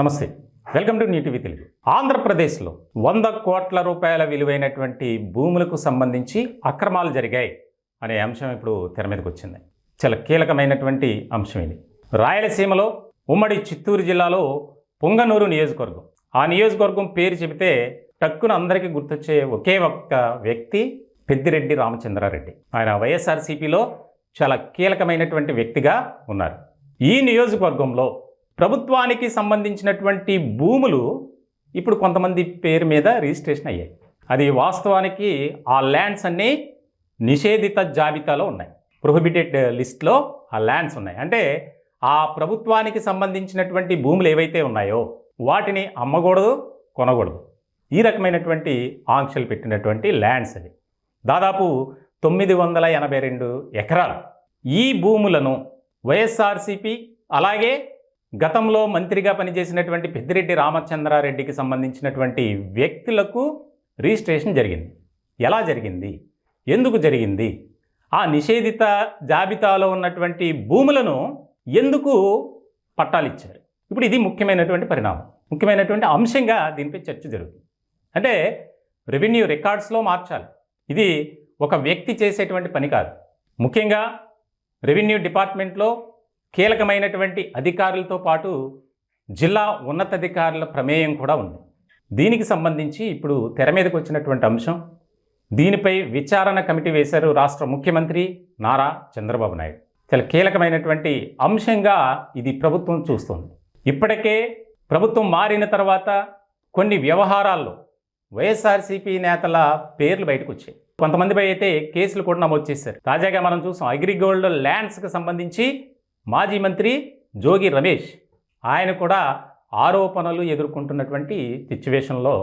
నమస్తే. Welcome to NTV Telugu. ఆంధ్రప్రదేశ్లో వంద కోట్ల రూపాయల విలువైనటువంటి భూములకు సంబంధించి అక్రమాలు జరిగాయి అనే అంశం ఇప్పుడు తెర మీదకి వచ్చింది. చాలా కీలకమైనటువంటి అంశం ఇది. రాయలసీమలో ఉమ్మడి చిత్తూరు జిల్లాలో పొంగనూరు నియోజకవర్గం. ఆ నియోజకవర్గం పేరు చెబితే టక్కున అందరికీ గుర్తొచ్చే ఒకే ఒక్క వ్యక్తి పెద్దిరెడ్డి రామచంద్రారెడ్డి. ఆయన వైఎస్ఆర్సీపీలో చాలా కీలకమైనటువంటి వ్యక్తిగా ఉన్నారు. ఈ నియోజకవర్గంలో ప్రభుత్వానికి సంబంధించినటువంటి భూములు ఇప్పుడు కొంతమంది పేరు మీద రిజిస్ట్రేషన్ అయ్యాయి. అది వాస్తవానికి ఆ ల్యాండ్స్ అన్నీ నిషేధిత జాబితాలో ఉన్నాయి. ప్రొహిబిటెడ్ లిస్ట్లో ఆ ల్యాండ్స్ ఉన్నాయి. అంటే ఆ ప్రభుత్వానికి సంబంధించినటువంటి భూములు ఏవైతే ఉన్నాయో వాటిని అమ్మకూడదు కొనకూడదు. ఈ రకమైనటువంటి ఆంక్షలు పెట్టినటువంటి ల్యాండ్స్ అది దాదాపు తొమ్మిది వందల ఎనభై రెండు ఎకరాలు. ఈ భూములను వైఎస్ఆర్సిపి అలాగే గతంలో మంత్రిగా పనిచేసినటువంటి పెద్దిరెడ్డి రామచంద్రారెడ్డికి సంబంధించినటువంటి వ్యక్తులకు రిజిస్ట్రేషన్ జరిగింది. ఎలా జరిగింది? ఎందుకు జరిగింది? ఆ నిషేధిత జాబితాలో ఉన్నటువంటి భూములను ఎందుకు పట్టాలిచ్చారు? ఇప్పుడు ఇది ముఖ్యమైనటువంటి పరిణామం. ముఖ్యమైనటువంటి అంశంగా దీనిపై చర్చ జరుగుతుంది. అంటే రెవెన్యూ రికార్డ్స్లో మార్చాలి. ఇది ఒక వ్యక్తి చేసేటువంటి పని కాదు. ముఖ్యంగా రెవెన్యూ డిపార్ట్మెంట్లో కీలకమైనటువంటి అధికారులతో పాటు జిల్లా ఉన్నతాధికారుల ప్రమేయం కూడా ఉంది. దీనికి సంబంధించి ఇప్పుడు తెర మీదకి వచ్చినటువంటి అంశం దీనిపై విచారణ కమిటీ వేశారు రాష్ట్ర ముఖ్యమంత్రి నారా చంద్రబాబు నాయుడు. చాలా కీలకమైనటువంటి అంశంగా ఇది ప్రభుత్వం చూస్తుంది. ఇప్పటికే ప్రభుత్వం మారిన తర్వాత కొన్ని వ్యవహారాల్లో వైఎస్ఆర్సీపీ నేతల పేర్లు బయటకు వచ్చాయి. కొంతమందిపై అయితే కేసులు కూడా నమోదు చేశారు. తాజాగా మనం చూసాం అగ్రిగోల్డ్ ల్యాండ్స్కి సంబంధించి మాజీ మంత్రి జోగి రమేష్ ఆయన కూడా ఆరోపణలు ఎదుర్కొంటున్నటువంటి సిచ్యువేషన్లో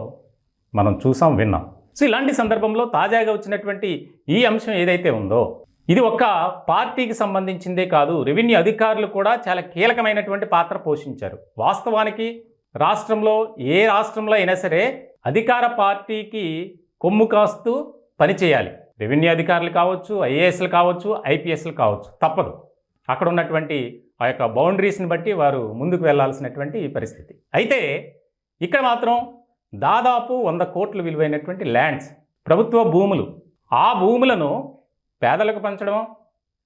మనం చూసాం విన్నాం. సో ఇలాంటి సందర్భంలో తాజాగా వచ్చినటువంటి ఈ అంశం ఏదైతే ఉందో ఇది ఒక్క పార్టీకి సంబంధించిందే కాదు రెవెన్యూ అధికారులు కూడా చాలా కీలకమైనటువంటి పాత్ర పోషించారు. వాస్తవానికి రాష్ట్రంలో ఏ రాష్ట్రంలో అయినా సరే అధికార పార్టీకి కొమ్ము కాస్తూ పనిచేయాలి. రెవెన్యూ అధికారులు కావచ్చు ఐఏఎస్లు కావచ్చు ఐపీఎస్లు కావచ్చు తప్పదు. అక్కడ ఉన్నటువంటి ఆ యొక్క బౌండరీస్ని బట్టి వారు ముందుకు వెళ్ళాల్సినటువంటి పరిస్థితి. అయితే ఇక్కడ మాత్రం దాదాపు వంద కోట్ల విలువైనటువంటి ల్యాండ్స్ ప్రభుత్వ భూములు ఆ భూములను పేదలకు పంచడం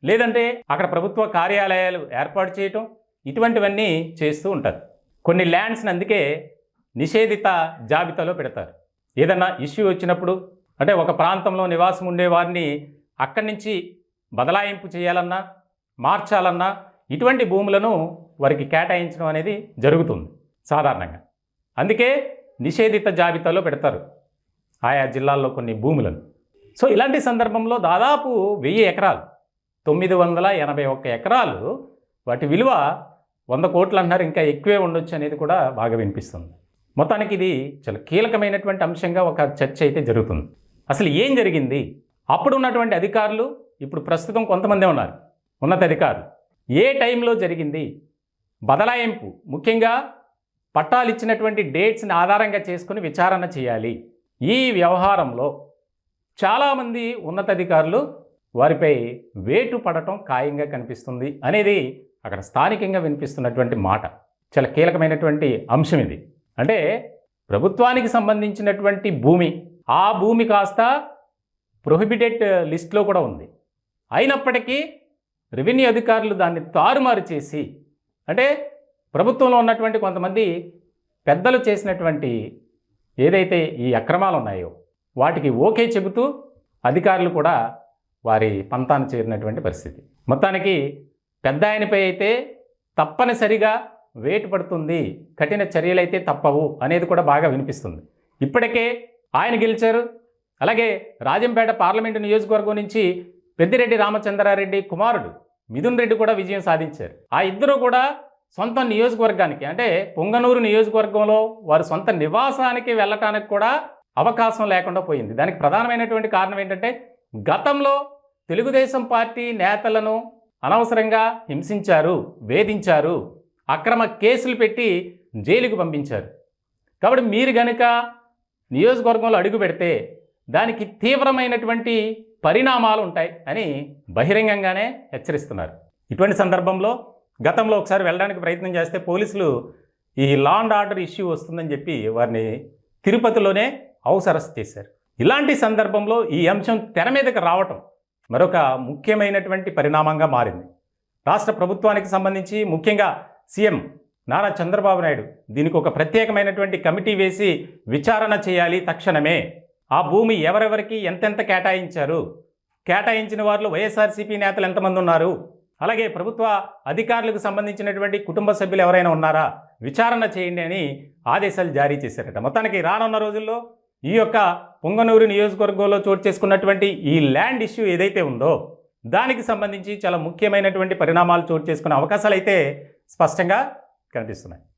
లేదంటే అక్కడ ప్రభుత్వ కార్యాలయాలు ఏర్పాటు చేయటం ఇటువంటివన్నీ చేస్తూ ఉంటారు. కొన్ని ల్యాండ్స్ని అందుకే నిషేధిత జాబితాలో పెడతారు. ఏదన్నా ఇష్యూ వచ్చినప్పుడు అంటే ఒక ప్రాంతంలో నివాసం ఉండే వారిని అక్కడి నుంచి బదలాయింపు చేయాలన్నా మార్చాలన్నా ఇటువంటి భూములను వారికి కేటాయించడం అనేది జరుగుతుంది సాధారణంగా. అందుకే నిషేధిత జాబితాలో పెడతారు ఆయా జిల్లాల్లో కొన్ని భూములను. సో ఇలాంటి సందర్భంలో దాదాపు వెయ్యి ఎకరాలు తొమ్మిది వందల ఎనభై ఒక్క ఎకరాలు వాటి విలువ వంద కోట్లు అంటున్నారు ఇంకా ఎక్కువే ఉండొచ్చు అనేది కూడా బాగా వినిపిస్తుంది. మొత్తానికి ఇది చాలా కీలకమైనటువంటి అంశంగా ఒక చర్చ అయితే జరుగుతుంది. అసలు ఏం జరిగింది? అప్పుడు ఉన్నటువంటి అధికారులు ఇప్పుడు ప్రస్తుతం కొంతమందే ఉన్నారు. ఉన్నతాధికారులు. ఏ టైంలో జరిగింది? బదలాయింపు. ముఖ్యంగా పట్టాలు ఇచ్చినటువంటి డేట్స్ని ఆధారంగా చేసుకుని విచారణ చేయాలి. ఈ వ్యవహారంలో చాలామంది ఉన్నతాధికారులు వారిపై వేటు పడటం ఖాయంగా కనిపిస్తుంది అనేది అక్కడ స్థానికంగా వినిపిస్తున్నటువంటి మాట. చాలా కీలకమైనటువంటి అంశం ఇది. అంటే ప్రభుత్వానికి సంబంధించినటువంటి భూమి ఆ భూమి కాస్త ప్రొహిబిటెడ్ లిస్ట్లో కూడా ఉంది. అయినప్పటికీ రెవెన్యూ అధికారులు దాన్ని తారుమారు చేసి అంటే ప్రభుత్వంలో ఉన్నటువంటి కొంతమంది పెద్దలు చేసినటువంటి ఏదైతే ఈ అక్రమాలు ఉన్నాయో వాటికి ఓకే చెబుతూ అధికారులు కూడా వారి పంతాను చేరినటువంటి పరిస్థితి. మొత్తానికి పెద్ద ఆయనపై అయితే తప్పనిసరిగా వేటు పడుతుంది కఠిన చర్యలైతే తప్పవు అనేది కూడా బాగా వినిపిస్తుంది. ఇప్పటికే ఆయన గెలిచారు. అలాగే రాజంపేట పార్లమెంటు నియోజకవర్గం నుంచి పెద్దిరెడ్డి రామచంద్రారెడ్డి కుమారుడు మిథున్ రెడ్డి కూడా విజయం సాధించారు. ఆ ఇద్దరు కూడా సొంత నియోజకవర్గానికి అంటే పొంగనూరు నియోజకవర్గంలో వారు సొంత నివాసానికి వెళ్ళటానికి కూడా అవకాశం లేకుండా పోయింది. దానికి ప్రధానమైనటువంటి కారణం ఏంటంటే గతంలో తెలుగుదేశం పార్టీ నేతలను అనవసరంగా హింసించారు వేధించారు అక్రమ కేసులు పెట్టి జైలుకు పంపించారు. కాబట్టి మీరు గనుక నియోజకవర్గంలో అడుగు పెడితే దానికి తీవ్రమైనటువంటి పరిణామాలు ఉంటాయి అని బహిరంగంగానే హెచ్చరిస్తున్నారు. ఇటువంటి సందర్భంలో గతంలో ఒకసారి వెళ్ళడానికి ప్రయత్నం చేస్తే పోలీసులు ఈ లా అండ్ ఆర్డర్ ఇష్యూ వస్తుందని చెప్పి వారిని తిరుపతిలోనే హౌస్ అరెస్ట్ చేశారు. ఇలాంటి సందర్భంలో ఈ అంశం తెర మీదకి రావటం మరొక ముఖ్యమైనటువంటి పరిణామంగా మారింది. రాష్ట్ర ప్రభుత్వానికి సంబంధించి ముఖ్యంగా సీఎం నారా చంద్రబాబు నాయుడు దీనికి ఒక ప్రత్యేకమైనటువంటి కమిటీ వేసి విచారణ చేయాలి తక్షణమే ఆ భూమి ఎవరెవరికి ఎంతెంత కేటాయించారు? కేటాయించిన వారిలో వైఎస్ఆర్సీపీ నేతలు ఎంతమంది ఉన్నారు? అలాగే ప్రభుత్వ అధికారులకు సంబంధించినటువంటి కుటుంబ సభ్యులు ఎవరైనా ఉన్నారా? విచారణ చేయండి అని ఆదేశాలు జారీ చేశారట. మొత్తానికి రానున్న రోజుల్లో ఈ యొక్క పొంగనూరు నియోజకవర్గంలో చోటు చేసుకున్నటువంటి ఈ ల్యాండ్ ఇష్యూ ఏదైతే ఉందో దానికి సంబంధించి చాలా ముఖ్యమైనటువంటి పరిణామాలు చోటు చేసుకునే అవకాశాలు అయితే స్పష్టంగా కనిపిస్తున్నాయి.